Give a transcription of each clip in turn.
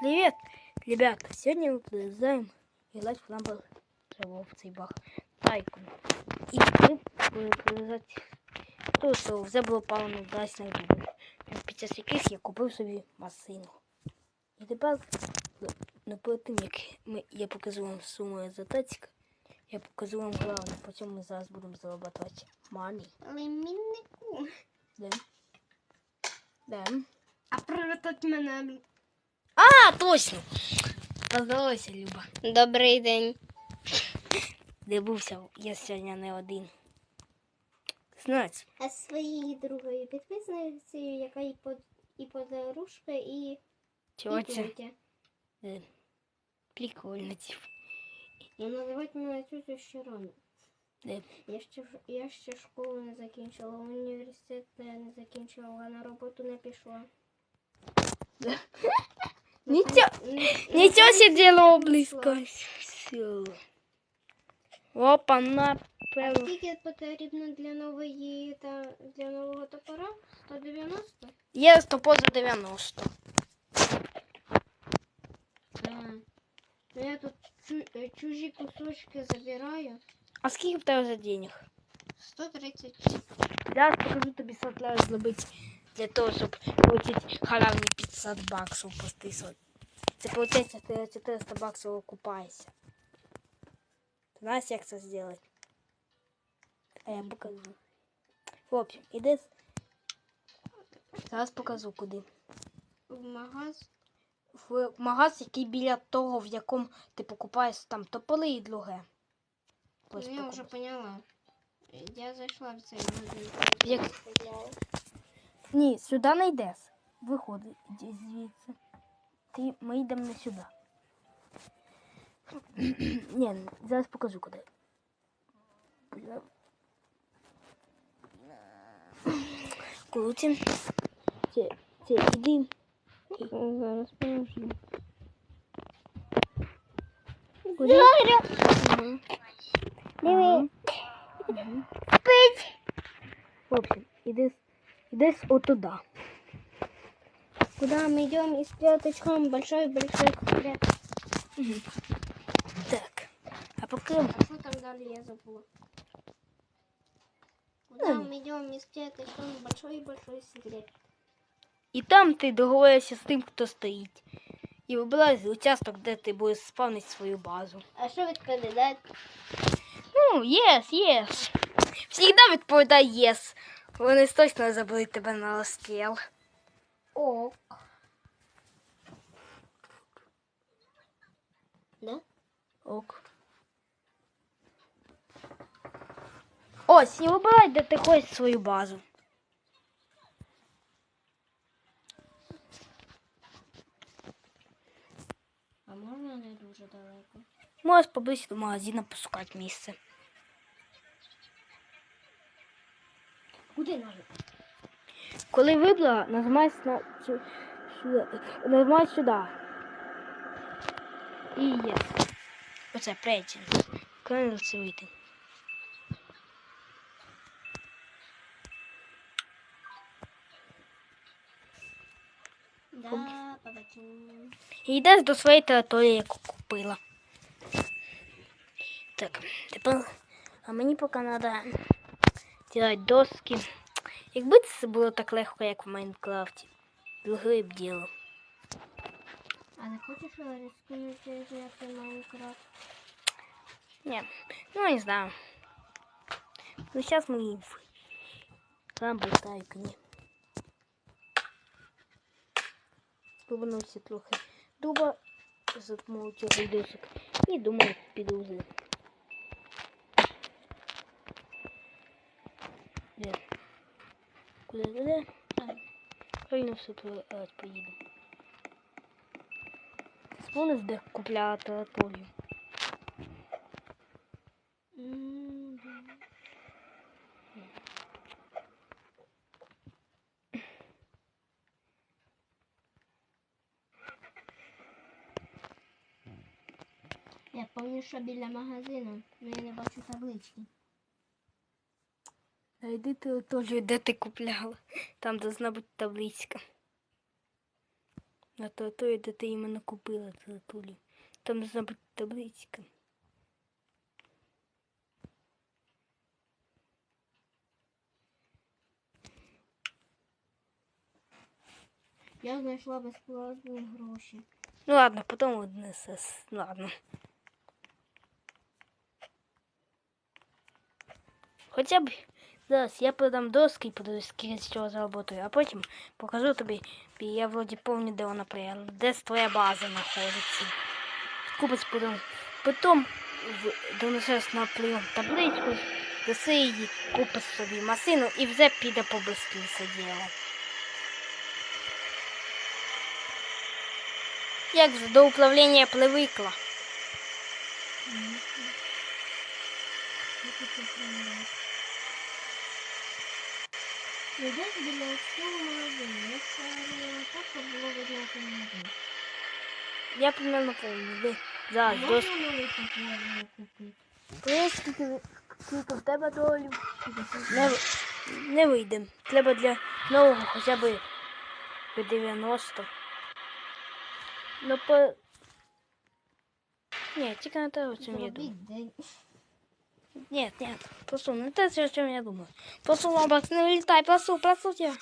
Привет, ребята! Сегодня мы продолжаем играть в лампу в цей баг Тайкун. І ми будемо продовжати то, що вже було паливно вдачних дублів, під час яких я купив собі машину. І тепер, ну, ну, перед тим, як ми, я покажу вам суму за тацька, я покажу вам головне, по чому ми зараз будемо зарабатувати мані. Де? Де? А привітати мене. А, точно! Поздоровайся, Люба. Добрий день. Де бувся, я сьогодні не один. Знать, А з своєю другою підписницею, яка і под і подружка, і, чого і це? Е, Прикольно, типу. Ну, називати мене тетю ще рано. Де? Я ще, ж- я ще школу не закінчила, університет не закінчила, на роботу не пішла. Нічого, Н- нічого себе діло пішла. близько. Все. Опа, на А певно. скільки потрібно для нової та для нового топора? 190? Є 100 поза 90. Ага. Ну я тут чу- е, чужі кусочки забираю. А скільки в тебе за денег? 130. Зараз покажу тобі, що треба зробити Для того, щоб отримати халявні 500 баксів по 100. Це виходить, ти 400 баксів окупаєшся. Ти знаєш, як це зробити? А я покажу. В общем, іди. Зараз покажу куди. В магаз. В магаз, який біля того, в якому ти покупаєш там тополи і друге. Я вже поняла. Я зайшла в цей магазин. Як- Ні, сюди не йдеш. Виходи іди звідси. Ти, ми йдемо не сюди. Ні, зараз покажу куди. Крутим. Це, це іди. Зараз поможу. Куди? Мгм. Мгм. В общем, іди, іди отуда. Куда мы идем и с клеточком большой-большой секрет. Так. А поки А что там далее я забыла? Куда Ну. мы идем и с клеточком большой-большой секрет. І там ти договоришся з тим, хто стоїть. І вибираєш участок, де ти будеш спавнити свою базу. А что відповідає? Ну, єс, єс. Всігда відповідай єс. Вони точно заберуть тебе на розстріл. Ок. Да? Ок. Ось, і вибирай, де хочеш свою базу. А можна не дуже далеко? Можеш поближче до магазину пошукати місце. Куди? Коли вибрала, нажимай на цю- сюди. Нажимай сюди. І є. Оце. Коли це вийти. Да. І йдеш до своєї території, яку купила. Так, тепер. А мені поки треба ділати доски. Якби це було так легко, як в Майнкрафті. Друге б діло. А не хочеш рискнути взяти Майнкрафт? Ні, ну не знаю. Ну зараз ми там болтаю коні. Повернувся трохи дуба, затмив цього досок і думаю, піду вже. Де? Куди куди? А, правильно все поїду. Спомниш, де купляла територію? Я пам'ятаю, що біля магазину, але я не бачу таблички. Найди територію, де ти купляла. Там должна бути табличка. На то, то, де ти іменно купила тулі. Там должна бути табличка. Я знайшла безплатні гроші. Ну ладно, потім однесе. с- Ладно. Хоча б зараз я продам доски і подивлюсь, скільки з чого заработаю, а потім покажу тобі, я вроді пам'ятаю, де вона прияла, де твоя база знаходиться. Купить потім. Потім донесеш на прийом табличку, даси її, купиш собі машину і вже піде по все діло. Як же до управління привикла. Йдеш біля цього магазину. Я ставила так, щоб було видно цей магазин. Я примерно помню. Де зараз Можна дос... новий купити? Поїзд, скільки, скільки в тебе долів. Не, ви- не вийде. Треба для нового хоча б по 90. Ну по. Ні, тільки не те, о чому я думаю. Зробіть день. Нет, нет, просто не те, о чому я думаю. Просто лобак, не літай, просу, просу тебя.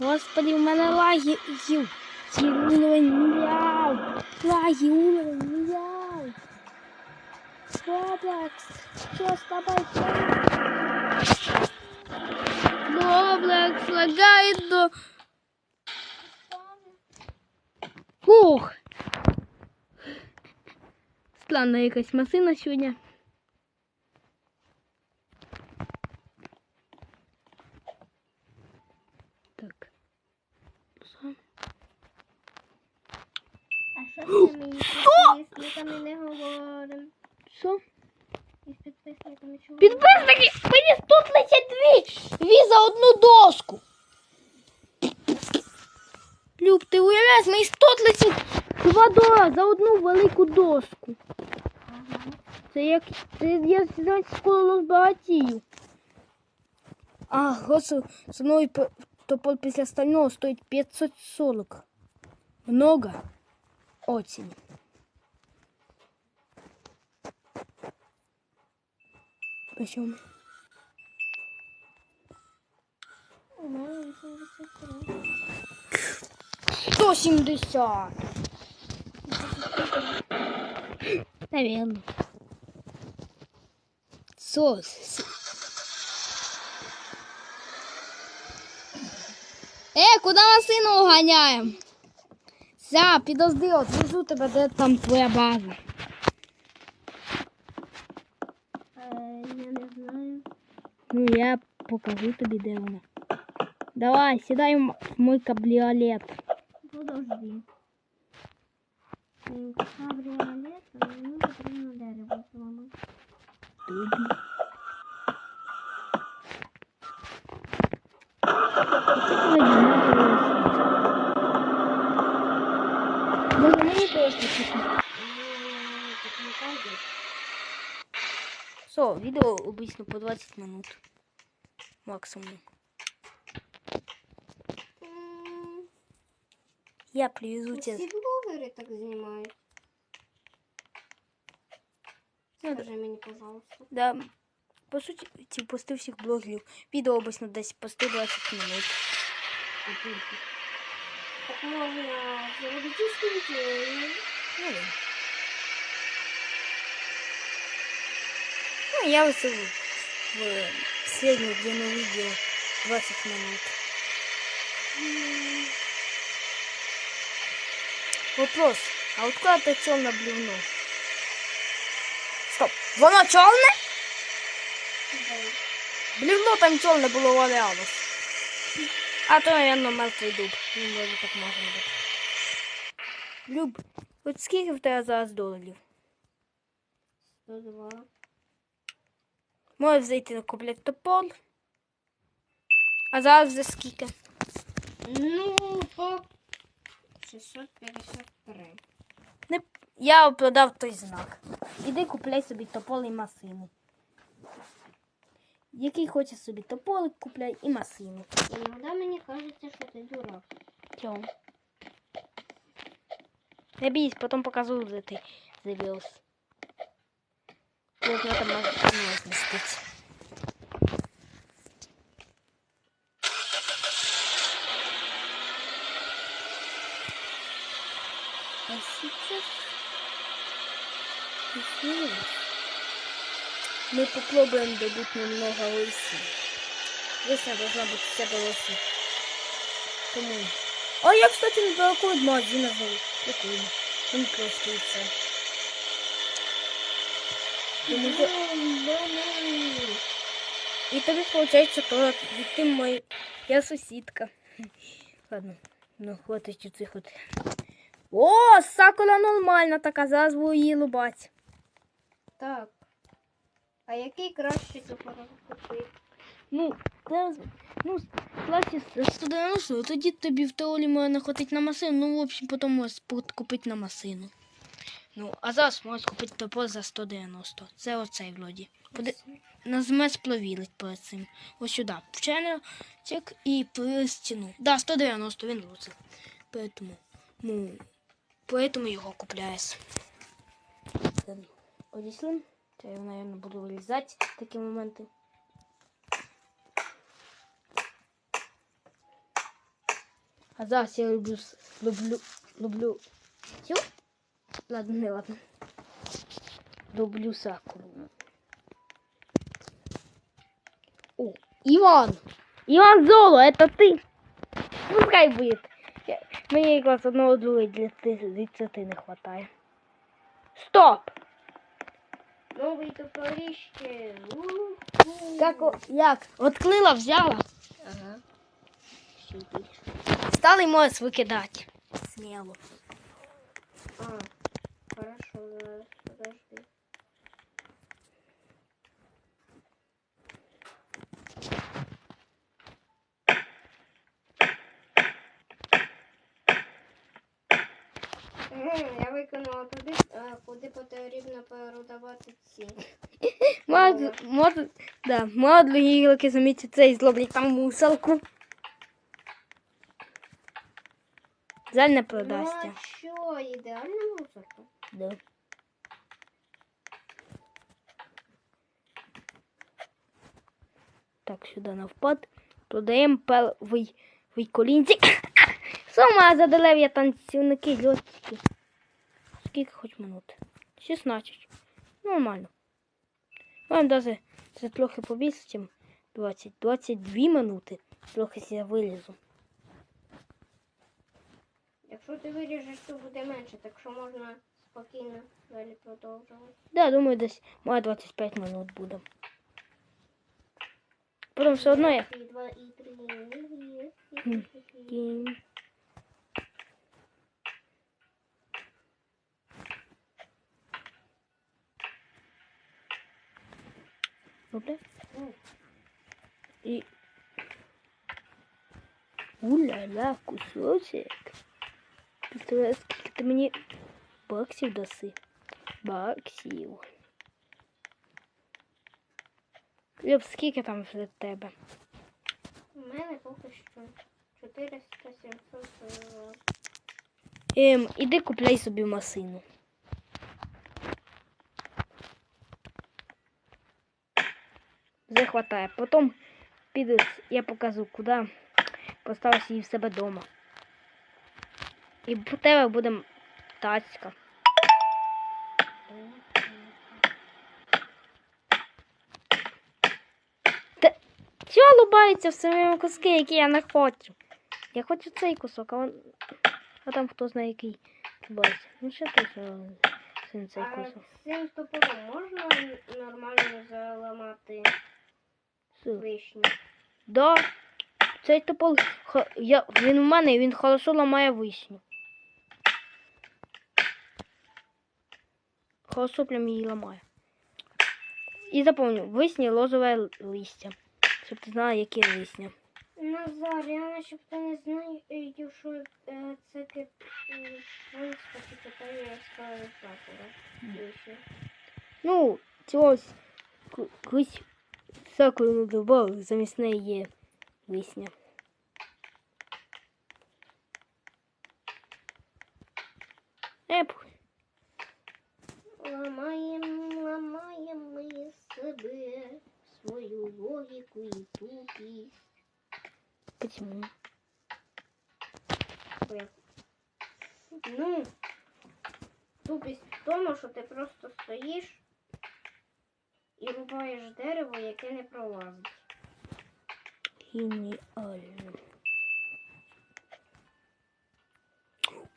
Господи, у мене лаги ю. Ті уровень мільярд. Лаги уровень мільярд. Roblox, що з тобою? Roblox лагає до... Фух. Странна якась машина сьогодні. Так. А що це ми із підписниками не говоримо? Що? Із підписниками чого? Підписники, мені 132 ві за одну доску. Люб, ти уявляєш, мені 132 долара за одну велику доску. Ага. Це як це я значить скоро розбагатію. А госу со мною п- топор після стального стоїть 540. Много? Очень. Почему? У мене 83. 170. Наверное. Сос. Е, куди машину уганяємо? Ся, підожди, от везу тебе, де там твоя база. Е, Я не знаю. Ну, я покажу тобі, де вона. Давай, сідай в м- в мой кабріолет. М, Кабріолет, мені потрібно дерево зламати. Може мені просто чекати? Все, відео обычно по 20 минут. Максимум. Я привезу Всі тебе. блогери так знімають. Ну, Скажи мені, пожалуйста. Да. По суті, ці пости всіх блогерів. Відео обычно десь пости 20 минут. Так можна зробити скільки? Ну, да. Ну, я выставлю в среднюю длину видео 20 минут. Вопрос. А от куда ты черное блювно? Стоп. Воно чорне? Блювно там чорне було валялось. А то, наверное, мертвий дуб. Ну, може, так може бути. Люб, от скільки в тебе зараз доларів? 102. Можеш зайти на купляти топор. А зараз за скільки? Ну, по 653. Не... Я продав той знак. Іди купляй собі топор і масину. який хоче собі тополик купляй і масину. Иногда мне кажется, что ты дурак. Чому? Не бійся, потім покажу, де ти завелся. Тут на машину змістити. А сейчас... Сейчас мы попробуем добыть немного лыси. Лыся должна быть вся голоса. Тому. А я, кстати, недалеко от магазина живу. Прикольно. Там користується. Тому що... І тобі виходить, що ти мой... Я сусідка. Ладно, ну хватить у цих от. О, сакула нормальна така, зараз буду її лубать. Так. А який краще топор купити? Ну, зараз, ну, класі 190, тоді тобі в теорії можна хватить на масину, ну, в общем, потім можеш купити на масину. Ну, а зараз можеш купити топор за 190. Це оцей вроді. Поди... Нажме сплавілить перед цим. Ось сюди. Вчено чек і при стіну. Да, 190 він лучше. Поэтому, ну, поэтому його купляєш. Одійшли. Це я, наверное, буду вирізати такі моменти. А зараз я люблю, с- люблю, люблю, Тю? Ладно, не ладно. Люблю сакуру. О, Иван! Иван Золо, это ты! Пускай будет. Я- Мне класс одного друга для 30 не хватает. Стоп! Новий топорище. О- як? Отклила, взяла. Ага. Стали можеш викидати. Сміло. А, хорошо, Я виконала туди, а, куди потрібно продавати ці. Може, да, може другі ігроки замітять це і злоблять там мусорку. Жаль не Ну, а що, ідеальна мусорка? Да. Так, сюди навпад. Продаємо перший в колінці. Сама за дерев'я танцівники, льотчики. Скільки хоч минут? 16. Нормально. Вам даже це трохи побільше, ніж 20. 22 минути. Трохи я вилізу. Якщо ти виріжеш, то буде менше, так що можна спокійно далі продовжувати. Да, думаю, десь має 25 минут буде. Потім все одно я. І два, і три. Хм. Кінь. Добре. І... Уля-ля, кусочек. Представляю, скільки ти мені баксів даси. Баксів. Люб, скільки там вже тебе? У мене поки що 400 700 е, Ем, іди купляй собі масину. Вже хватає. Потім підеш, я покажу, куди поставиш її в себе вдома. І в тебе буде тачка. Чого лубається в самому куски, які я не хочу? Я хочу цей кусок, а, он... а там хто знає який лубається. Ну ще точно цей А кусок. цим топором можна нормально заламати Все. вишню? Да. Цей топол, я, він у мене, і він хорошо ламає вишню. Хорошо прям її ламає. І запомню, вишні лозове листя. Щоб ти знала, які листя. Назар, я начебто не знаю, е, що е, це ти польська чи китайська сакура. Вишня. Ну, ці ось колись Не добавили, замість неї є висня. Еп, Ламаємо, ламаємо ми себе, свою логіку і тупість. почему? Ну, тупість в тому, що ти просто стоїш і рубаєш дерево, яке не пролазить. Геніально.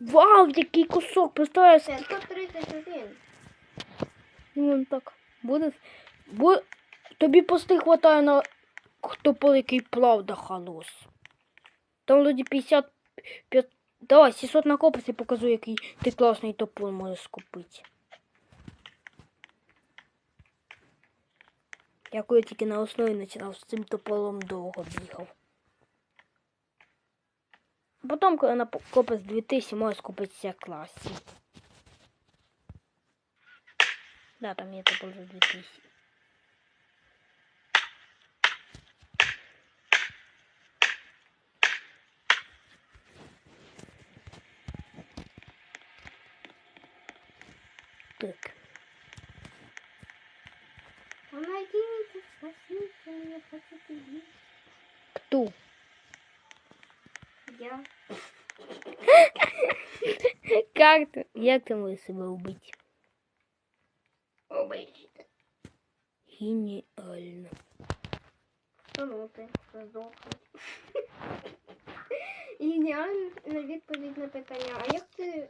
Вау, який кусок! Представляєш, Це 131. Ну, вон так. Буде. Бу... Тобі пости хватає на хто який правда халос. Там тоді 55. Давай, 700 накопиться і покажу, який ти класний топор можеш купити. Я коли тільки на основі починав з цим тополом довго бігав. Потім, коли накопиш 2000, можеш скупитися все класні. Да, там є топор за 2000. Как ты? Як ти можеш себе вбити? Убийте. Геніально. Тонути, здохнути. Геніальна відповідь на питання. А як ти.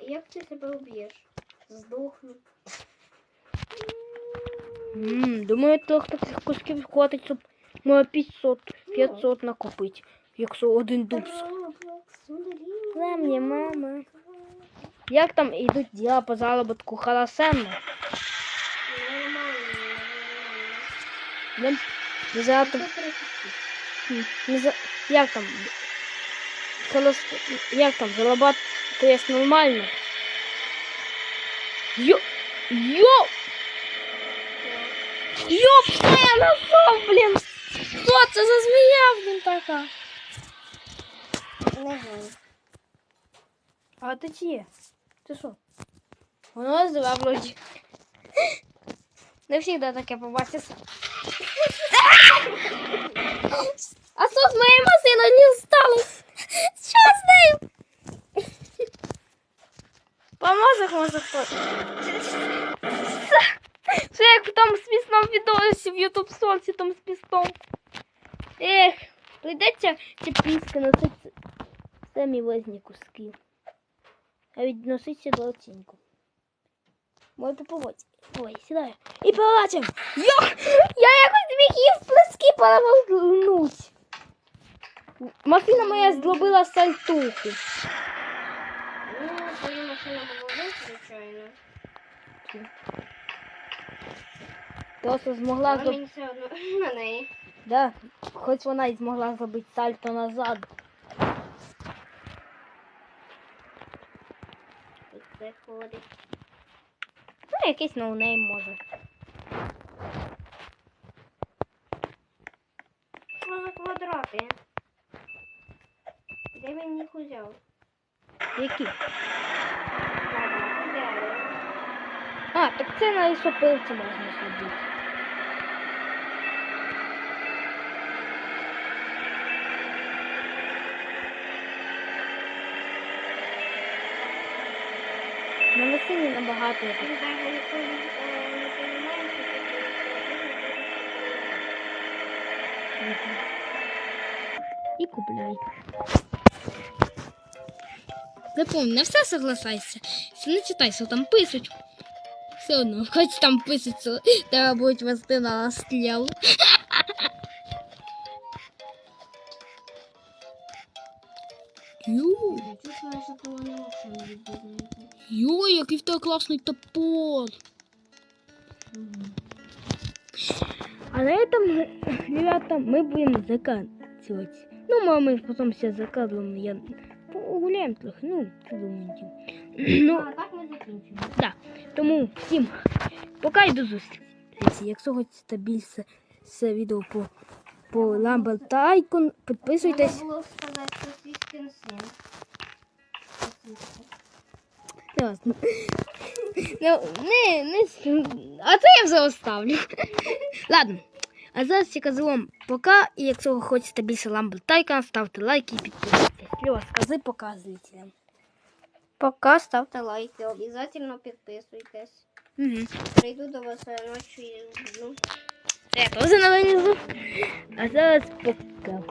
Як ти себе уб'єш? Здохнути. Ммм, думаю, трохи таких кусків хватить, щоб може 500, 500 накопити. Якщо один дуб. с- За мама. Як там йдуть діла по заробітку Харасенно? Нормально, нормально. Не, не занадто 136. Не за... Як там? Холос... Як там? Зарабатываєш нормально? Йо... Йо... Йоп, я нашов, блін! Що це за змія, блін, така? Не знаю. А ти чи? Ти що? Воно здива вроді. Не завжди таке побачиться. А що з моєю машиною не сталося? Що з нею? Поможе, може хтось. Це як в тому смісному відосі в YouTube сонці там смісному. Ех, прийдеться ці піски носити самі возні куски. А відноситься до оцінку. Мой попробувати. Ой, сідаю. І побачимо. Йох! Я якось зміг її в плески перевернуть. Машина моя зробила сальтуху. Ну, твоя машина була звичайно. Просто змогла зробити. на неї. Да, хоч вона і змогла зробити сальто назад. Тут це ходить. Ну, якийсь ноунейм може. Що за квадрати? Де він їх узяв? Які? А, так це на лісопилці можна зробити. На машині набагато якось. Він даже не пон- е, не понімає, що таке Мгм. І купляй. Запомни, на все соглашайся. Все не читай, що там пишуть. Все одно, хоч там пишуть, що тебе будуть вести на розстріл. який в тебе класний топор. А на этом, ребята, мы будем заканчивать. Ну, мама, потом все закадываем. Я погуляємо трохи, ну, що думаєте. Ну, А так ми закінчимо. да. Тому всім пока і до зустрічі. Якщо хочете більше це відео по, по Ламбл Тайкон. Підписуйтесь. Треба було сказати, що свістин син. Ну, не, не, а це я вже оставлю. Ладно. А зараз я тільки загалом пока. І якщо ви хочете більше Ламбл ставте лайки і підписуйтесь. Льова, скажи пока зрителям. Пока ставте лайки, обов'язково підписуйтесь. Угу. Прийду до вас ночі і. Я теж не вилізу. А зараз пока.